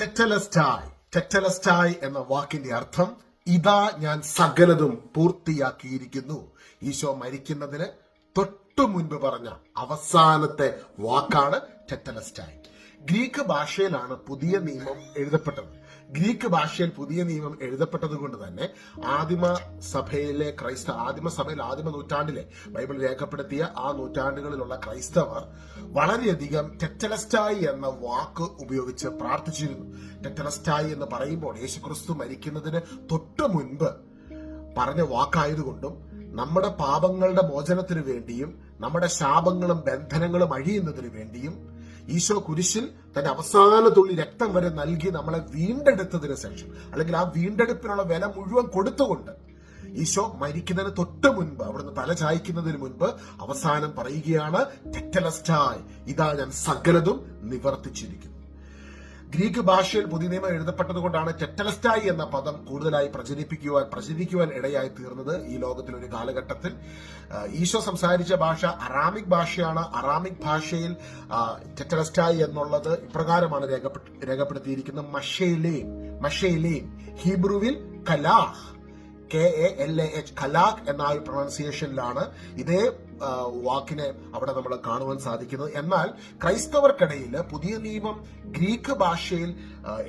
ടെറ്റലസ്റ്റായ് ടെറ്റലസ്റ്റായ് എന്ന വാക്കിന്റെ അർത്ഥം ഇതാ ഞാൻ സകലതും പൂർത്തിയാക്കിയിരിക്കുന്നു. ഈശോ മരിക്കുന്നതിന് തൊട്ടു മുൻപ് പറഞ്ഞ അവസാനത്തെ വാക്കാണ് ടെറ്റലസ്റ്റായ് ഗ്രീക്ക് ഭാഷയിലാണ് പുതിയ നിയമം എഴുതപ്പെട്ടത്. ഗ്രീക്ക് ഭാഷയിൽ പുതിയ നിയമം എഴുതപ്പെട്ടത് കൊണ്ട് തന്നെ ആദിമ സഭയിലെ ക്രൈസ്തവ ആദിമ സഭയിൽ ആദിമ നൂറ്റാണ്ടിലെ ബൈബിൾ രേഖപ്പെടുത്തിയ ആ നൂറ്റാണ്ടുകളിലുള്ള ക്രൈസ്തവർ വളരെയധികം ടെറ്റലസ്റ്റായി എന്ന വാക്ക് ഉപയോഗിച്ച് പ്രാർത്ഥിച്ചിരുന്നു. ടെറ്റലസ്റ്റായി എന്ന് പറയുമ്പോൾ യേശുക്രിസ്തു മരിക്കുന്നതിന് തൊട്ടു മുൻപ് പറഞ്ഞ വാക്കായതുകൊണ്ടും നമ്മുടെ പാപങ്ങളുടെ മോചനത്തിനു വേണ്ടിയും നമ്മുടെ ശാപങ്ങളും ബന്ധനങ്ങളും അഴിയുന്നതിനു വേണ്ടിയും ഈശോ കുരിശിൽ തന്റെ അവസാന തുള്ളി രക്തം വരെ നൽകി നമ്മളെ വീണ്ടെടുത്തതിന് ശേഷം അല്ലെങ്കിൽ ആ വീണ്ടെടുപ്പിനുള്ള വില മുഴുവൻ കൊടുത്തുകൊണ്ട് ഈശോ മരിക്കുന്നതിന് തൊട്ട് മുൻപ് അവിടുന്ന് തല ചായ്ക്കുന്നതിന് മുൻപ് അവസാനം പറയുകയാണ് ഇതാ ഞാൻ സകലതും നിവർത്തിച്ചിരിക്കുന്നു. ഗ്രീക്ക് ഭാഷയിൽ പുതിയ നിയമം എഴുതപ്പെട്ടത് കൊണ്ടാണ് ടെറ്റലസ്റ്റായി എന്ന പദം കൂടുതലായി പ്രചരിപ്പിക്കുവാൻ പ്രചരിക്കുവാൻ ഇടയായി തീർന്നത് ഈ ലോകത്തിൽ ഒരു കാലഘട്ടത്തിൽ. ഈശോ സംസാരിച്ച ഭാഷ അറാമിക് ഭാഷയാണ്. അറാമിക് ഭാഷയിൽ ടെറ്റലസ്റ്റായി എന്നുള്ളത് ഇപ്രകാരമാണ് രേഖപ്പെടുത്തിയിരിക്കുന്നത്. മഷേലേം മഷേലേം ഹീബ്രുവിൽ കലാഹ്. K A L A H ഖലാഖ് എന്ന ഒരു പ്രൊണൗൺസിയേഷനിലാണ് ഇതേ വാക്കിനെ അവിടെ നമ്മൾ കാണുവാൻ സാധിക്കുന്നത് എന്നാൽ ക്രൈസ്തവർക്കിടയിൽ പുതിയ നിയമം ഗ്രീക്ക് ഭാഷയിൽ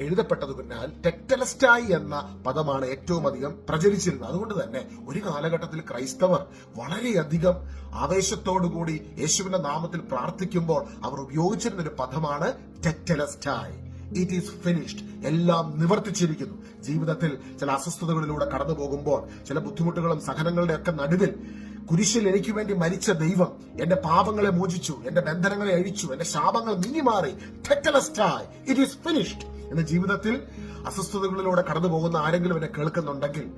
എഴുതപ്പെട്ടത് എഴുതപ്പെട്ടതുകൊണ്ടാൽ ടെക്ടലസ്റ്റായി എന്ന പദമാണ് ഏറ്റവും അധികം പ്രചരിച്ചിരുന്നത്. അതുകൊണ്ട് തന്നെ ഒരു കാലഘട്ടത്തിൽ ക്രൈസ്തവർ വളരെയധികം ആവേശത്തോടുകൂടി യേശുവിന്റെ നാമത്തിൽ പ്രാർത്ഥിക്കുമ്പോൾ അവർ ഉപയോഗിച്ചിരുന്ന ഒരു പദമാണ് ടെക്ടലസ്റ്റായി. ഇറ്റ് ഈസ് ഫിനിഷ്ഡ് എല്ലാം നിവർത്തിച്ചിരിക്കുന്നു. ജീവിതത്തിൽ ചില അസ്വസ്ഥതകളിലൂടെ കടന്നു പോകുമ്പോൾ ചില ബുദ്ധിമുട്ടുകളും സഹനങ്ങളുടെ ഒക്കെ നടുവിൽ കുരിശിൽ എനിക്ക് വേണ്ടി മരിച്ച ദൈവം എന്റെ പാപങ്ങളെ മോചിച്ചു എന്റെ ബന്ധനങ്ങളെ അഴിച്ചു എന്റെ ശാപങ്ങൾ മിന്നിമാറി. ഇറ്റ് ഈസ് ഫിനിഷ്ഡ് എന്ന ജീവിതത്തിൽ അസ്വസ്ഥതകളിലൂടെ കടന്നു പോകുന്ന ആരെങ്കിലും എന്നെ കേൾക്കുന്നുണ്ടെങ്കിൽ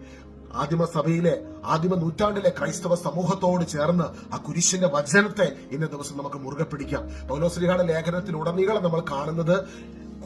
ആദിമ സഭയിലെ ആദിമ നൂറ്റാണ്ടിലെ ക്രൈസ്തവ സമൂഹത്തോട് ചേർന്ന് ആ കുരിശിന്റെ വചനത്തെ ഇന്ന ദിവസം നമുക്ക് മുറുകെ പിടിക്കാം. പൗലോശ്രീഹാടെ ലേഖനത്തിലുടനീളം നമ്മൾ കാണുന്നത്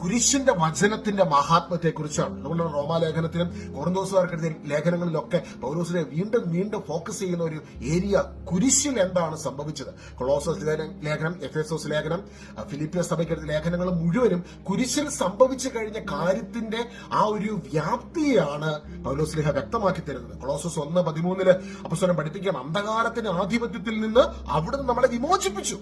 കുരിശിന്റെ വചനത്തിന്റെ മഹാത്മത്തെ കുറിച്ചാണ് അതുകൊണ്ടാണ് റോമാലേഖനത്തിലും കോറന്തോസുകാർക്ക് എഴുതിയ ലേഖനങ്ങളിലൊക്കെ പൗലോസിനെ വീണ്ടും വീണ്ടും ഫോക്കസ് ചെയ്യുന്ന ഒരു ഏരിയ കുരിശിൽ എന്താണ് സംഭവിച്ചത്? കൊളോസസ് ലേഖനം- എഫേസോസ് ലേഖനം ഫിലിപ്പിയ സഭയ്ക്ക് എഴുതിയ ലേഖനങ്ങൾ മുഴുവനും കുരിശിൽ സംഭവിച്ചു കഴിഞ്ഞ കാര്യത്തിന്റെ ആ ഒരു വ്യാപ്തിയാണ് പൗലോസ് ലേഖ വ്യക്തമാക്കി തരുന്നത്. കൊളോസസ് ഒന്ന് പതിമൂന്നിൽ അപ്പസ്വരം പഠിപ്പിക്കണം അന്ധകാരത്തിന്റെ ആധിപത്യത്തിൽ നിന്ന് അവിടുന്ന് നമ്മളെ വിമോചിപ്പിച്ചു.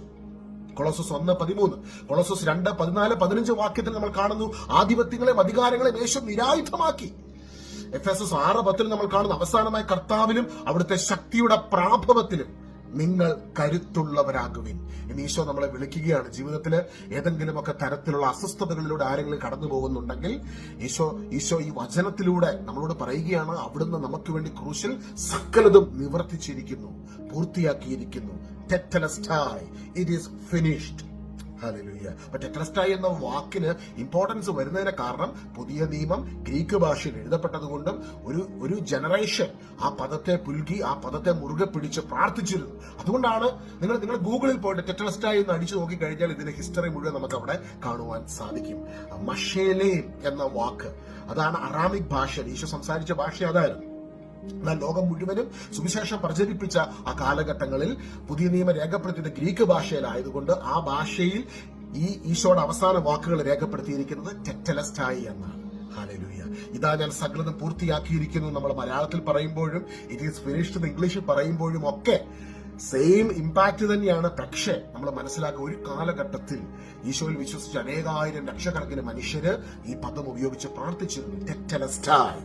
കൊളോസസ് ഒന്ന് പതിമൂന്ന് കൊളോസസ് രണ്ട് പതിനാല് പതിനഞ്ച് വാക്യത്തിൽ നമ്മൾ കാണുന്നു. ആധിപത്യങ്ങളെയും അധികാരങ്ങളെയും യേശു നിരായുധമാക്കി. എഫ് എസ് എസ് ആറ് പത്തിൽ നമ്മൾ കാണുന്നു. അവസാനമായ കർത്താവിലും അവിടുത്തെ ശക്തിയുടെ പ്രാഭവത്തിലും നിങ്ങൾ കരുത്തുള്ളവരാകുവിൻ. ഇനി ഈശോ നമ്മളെ വിളിക്കുകയാണ്. ജീവിതത്തിൽ ഏതെങ്കിലുമൊക്കെ തരത്തിലുള്ള അസ്വസ്ഥതകളിലൂടെ ആരെങ്കിലും കടന്നു പോകുന്നുണ്ടെങ്കിൽ ഈശോ ഈശോ ഈ വചനത്തിലൂടെ നമ്മളോട് പറയുകയാണ് അവിടുന്ന് നമുക്ക് വേണ്ടി ക്രൂശിൽ സകലതും നിവർത്തിച്ചിരിക്കുന്നു പൂർത്തിയാക്കിയിരിക്കുന്നു. ടെറ്റലസ്റ്റായി ഇറ്റ് ഈസ് ഫിനിഷ്ഡ് ഹല്ലേലൂയ അപ്പൊ ടെറ്റലസ്റ്റായി എന്ന വാക്കിന് ഇമ്പോർട്ടൻസ് വരുന്നതിന് കാരണം പുതിയ നിയമം ഗ്രീക്ക് ഭാഷയിൽ എഴുതപ്പെട്ടതുകൊണ്ടും ഒരു ഒരു ജനറേഷൻ ആ പദത്തെ പുൽകി ആ പദത്തെ മുറുകെ പിടിച്ച് പ്രാർത്ഥിച്ചിരുന്നു. അതുകൊണ്ടാണ് നിങ്ങൾ നിങ്ങൾ ഗൂഗിളിൽ പോയിട്ട് ടെറ്റലസ്റ്റായി എന്ന് അടിച്ചു നോക്കിക്കഴിഞ്ഞാൽ ഇതിന്റെ ഹിസ്റ്ററി മുഴുവൻ നമുക്ക് അവിടെ കാണുവാൻ സാധിക്കും. മഷേലേം എന്ന വാക്ക്. അതാണ് അറാമിക് ഭാഷ ഈശോ സംസാരിച്ച ഭാഷ അതായിരുന്നു. എന്നാൽ ലോകം മുഴുവനും സുവിശേഷം പ്രചരിപ്പിച്ച ആ കാലഘട്ടങ്ങളിൽ പുതിയ നിയമം രേഖപ്പെടുത്തിയത് ഗ്രീക്ക് ഭാഷയിലായതുകൊണ്ട് ആ ഭാഷയിൽ ഈ ഈശോയുടെ അവസാന വാക്കുകൾ രേഖപ്പെടുത്തിയിരിക്കുന്നത് ടെറ്റലസ്റ്റായി എന്നാണ്. ഹാലലൂയ ഇതാ ഞാൻ സകലതും പൂർത്തിയാക്കിയിരിക്കുന്നു നമ്മൾ മലയാളത്തിൽ പറയുമ്പോഴും ഇറ്റ് ഈസ് ഫിനിഷ്ഡ് ഇംഗ്ലീഷിൽ പറയുമ്പോഴും ഒക്കെ സെയിം ഇമ്പാക്ട് തന്നെയാണ്. പക്ഷേ നമ്മൾ മനസ്സിലാക്കുക ഒരു കാലഘട്ടത്തിൽ ഈശോയിൽ വിശ്വസിച്ച അനേകായിരം ലക്ഷക്കണക്കിന് മനുഷ്യര് ഈ പദം ഉപയോഗിച്ച് പ്രാർത്ഥിച്ചിരുന്നു. ടെറ്റലസ്റ്റായി.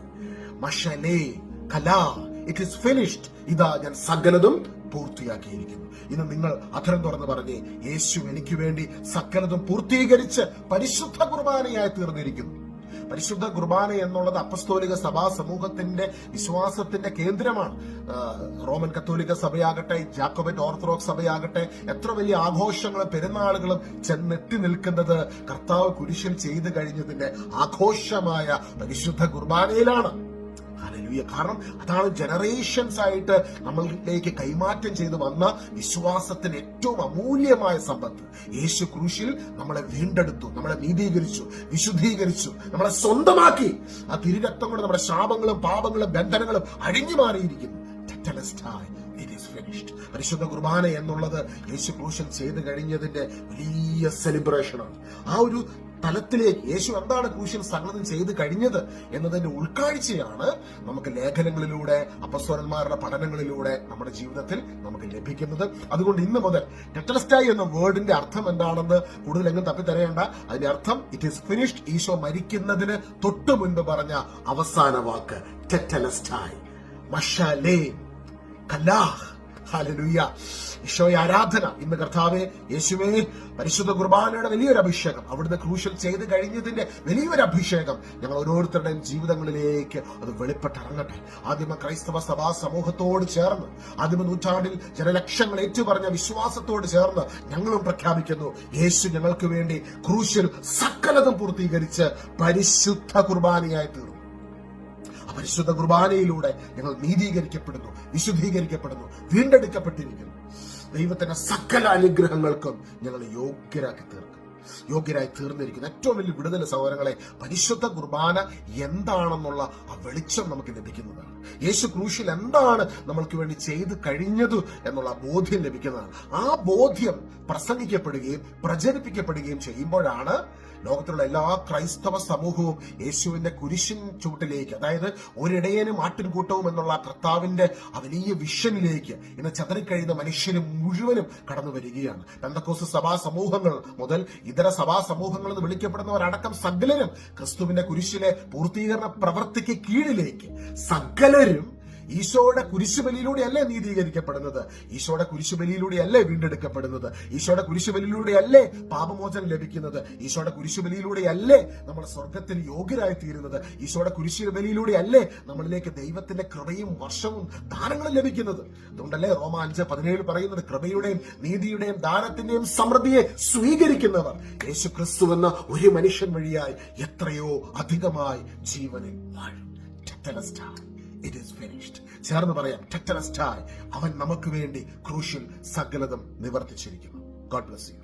മഷലേ കലാ. ഇറ്റ് ഈസ് ഫിനിഷ്ഡ് ഇതാ ഞാൻ സകലതും പൂർത്തിയാക്കിയിരിക്കുന്നു. ഇന്ന് നിങ്ങൾ അധരം തുറന്ന് പറഞ്ഞേ യേശു എനിക്ക് വേണ്ടി സകലതും പൂർത്തീകരിച്ച് പരിശുദ്ധ കുർബാനയായി തീർന്നിരിക്കുന്നു. പരിശുദ്ധ കുർബാന എന്നുള്ളത് അപ്പസ്തോലിക സഭാ സമൂഹത്തിന്റെ വിശ്വാസത്തിന്റെ കേന്ദ്രമാണ്. റോമൻ കത്തോലിക്ക സഭയാകട്ടെ ജാക്കോബറ്റ് ഓർത്തഡോക്സ് സഭയാകട്ടെ എത്ര വലിയ ആഘോഷങ്ങളും പെരുന്നാളുകളും ചെന്നെത്തി നിൽക്കുന്നത് കർത്താവ് കുരിശിൽ ചെയ്തു കഴിഞ്ഞതിന്റെ ആഘോഷമായ പരിശുദ്ധ കുർബാനയിലാണ്. ഹല്ലേലൂയ കാരണം അതാണ് ജനറേഷൻസ് ആയിട്ട് നമ്മളിലേക്ക് കൈമാറ്റം ചെയ്തു വന്ന വിശ്വാസത്തിന് ഏറ്റവും അമൂല്യമായ സമ്പത്ത്. യേശു ക്രൂശിൽ നമ്മളെ വീണ്ടെടുത്തു നമ്മളെ നീതീകരിച്ചു വിശുദ്ധീകരിച്ചു നമ്മളെ സ്വന്തമാക്കി. ആ തിരുരക്തം കൊണ്ട് നമ്മുടെ ശാപങ്ങളും പാപങ്ങളും ബന്ധനങ്ങളും അഴിഞ്ഞു മാറിയിരിക്കുന്നു. പരിശുദ്ധ കുർബാന എന്നുള്ളത് യേശു ക്രൂശൻ ചെയ്തു കഴിഞ്ഞതിന്റെ വലിയ സെലിബ്രേഷനാണ് ആ ഒരു തലത്തിലേക്ക് യേശു എന്താണ് ക്രൂശിൽ സകലതും ചെയ്ത് കഴിഞ്ഞത് എന്നതിന്റെ ഉൾക്കാഴ്ചയാണ് നമുക്ക് ലേഖനങ്ങളിലൂടെ അപ്പസ്വരന്മാരുടെ പഠനങ്ങളിലൂടെ നമ്മുടെ ജീവിതത്തിൽ നമുക്ക് ലഭിക്കുന്നത്. അതുകൊണ്ട് ഇന്ന് മുതൽ ടെറ്റലസ്റ്റായി എന്ന വേർഡിന്റെ അർത്ഥം എന്താണെന്ന് കൂടുതൽ എങ്ങും തപ്പിത്തരയേണ്ട അതിന്റെ അർത്ഥം ഇറ്റ് ഈസ് ഫിനിഷ്ഡ് ഈശോ മരിക്കുന്നതിന് തൊട്ടു മുൻപ് പറഞ്ഞ അവസാന വാക്ക് ടെറ്റലസ്റ്റായി മഷാലേ കലാഹ് ഹല്ലേലൂയ ഈശോയെ ആരാധന. ഇന്ന് കർത്താവെ യേശുവേ പരിശുദ്ധ കുർബാനയുടെ വലിയൊരു അഭിഷേകം അവിടുന്ന് ക്രൂശൽ ചെയ്ത് കഴിഞ്ഞതിന്റെ വലിയൊരു അഭിഷേകം ഞങ്ങൾ ഓരോരുത്തരുടെയും ജീവിതങ്ങളിലേക്ക് അത് വെളിപ്പെട്ടിറങ്ങട്ടെ. ആദിമ ക്രൈസ്തവ സഭാ സമൂഹത്തോട് ചേർന്ന് ആദിമ നൂറ്റാണ്ടിൽ ജനലക്ഷങ്ങൾ ഏറ്റുപറഞ്ഞ വിശ്വാസത്തോട് ചേർന്ന് ഞങ്ങളും പ്രഖ്യാപിക്കുന്നു. യേശു ഞങ്ങൾക്ക് വേണ്ടി ക്രൂശിൽ സകലതും പൂർത്തീകരിച്ച് പരിശുദ്ധ കുർബാനയായി തീർന്നു. പരിശുദ്ധ കുർബാനയിലൂടെ ഞങ്ങൾ നീതീകരിക്കപ്പെടുന്നു വിശുദ്ധീകരിക്കപ്പെടുന്നു വീണ്ടെടുക്കപ്പെട്ടിരിക്കുന്നു. ദൈവത്തിന്റെ സകല അനുഗ്രഹങ്ങൾക്കും ഞങ്ങൾ യോഗ്യരാക്കി തീർക്കും. യോഗ്യരായി തീർന്നിരിക്കുന്നു. ഏറ്റവും വലിയ വിടുതൽ സഹോദരങ്ങളെ പരിശുദ്ധ കുർബാന എന്താണെന്നുള്ള ആ വെളിച്ചം നമുക്ക് ലഭിക്കുന്നതാണ്. യേശു ക്രൂശിൽ എന്താണ് നമ്മൾക്ക് വേണ്ടി ചെയ്തു കഴിഞ്ഞത് എന്നുള്ള ബോധ്യം ലഭിക്കുന്നതാണ്. ആ ബോധ്യം പ്രസംഗിക്കപ്പെടുകയും പ്രചരിപ്പിക്കപ്പെടുകയും ചെയ്യുമ്പോഴാണ് ലോകത്തിലുള്ള എല്ലാ ക്രൈസ്തവ സമൂഹവും യേശുവിന്റെ കുരിശിൻ ചൂട്ടിലേക്ക് അതായത് ഒരിടയനും ആട്ടിൻകൂട്ടവും എന്നുള്ള കർത്താവിന്റെ ആ വലിയ വിഷനിലേക്ക് ഇന്ന് ചതറിക്കഴിയുന്ന മനുഷ്യന് മുഴുവനും കടന്നു വരികയാണ്. പെന്തക്കോസ് സഭാ സമൂഹങ്ങൾ മുതൽ ഇതര സഭാ സമൂഹങ്ങൾ എന്ന് വിളിക്കപ്പെടുന്നവരടക്കം സകലരും ക്രിസ്തുവിന്റെ കുരിശിലെ പൂർത്തീകരണ പ്രവൃത്തിക്ക് കീഴിലേക്ക് സകലരും ഈശോയുടെ കുരിശുബലിയിലൂടെയല്ലേ നീതീകരിക്കപ്പെടുന്നത്? ഈശോയുടെ കുരിശുബലിയിലൂടെയല്ലേ വീണ്ടെടുക്കപ്പെടുന്നത്? ഈശോയുടെ കുരിശുബലിയിലൂടെയല്ലേ പാപമോചനം ലഭിക്കുന്നത്? ഈശോയുടെ കുരിശുബലിയിലൂടെയല്ലേ നമ്മൾ സ്വർഗത്തിൽ യോഗ്യരായി തീരുന്നത് ഈശോയുടെ കുരിശുബലിയിലൂടെയല്ലേ നമ്മളിലേക്ക് ദൈവത്തിന്റെ കൃപയും വർഷവും ദാനങ്ങളും ലഭിക്കുന്നത്? അതുകൊണ്ടല്ലേ റോമ അഞ്ച് പതിനേഴ് പറയുന്നത് കൃപയുടെയും നീതിയുടെയും ദാനത്തിന്റെയും സമൃദ്ധിയെ സ്വീകരിക്കുന്നവർ യേശു ക്രിസ്തു എന്ന ഒരു മനുഷ്യൻ വഴിയായി എത്രയോ അധികമായി ജീവനിൽ വാഴും. Tetelestai. ഈസ് ഫിനിഷ്ഡ് ചേർന്ന് പറയാം ടെറ്റലസ്റ്റായി അവൻ നമുക്ക് വേണ്ടി ക്രൂശിൽ സകലതും നിവർത്തിച്ചിരിക്കുന്നു ഗോഡ് ബ്ലസ് യു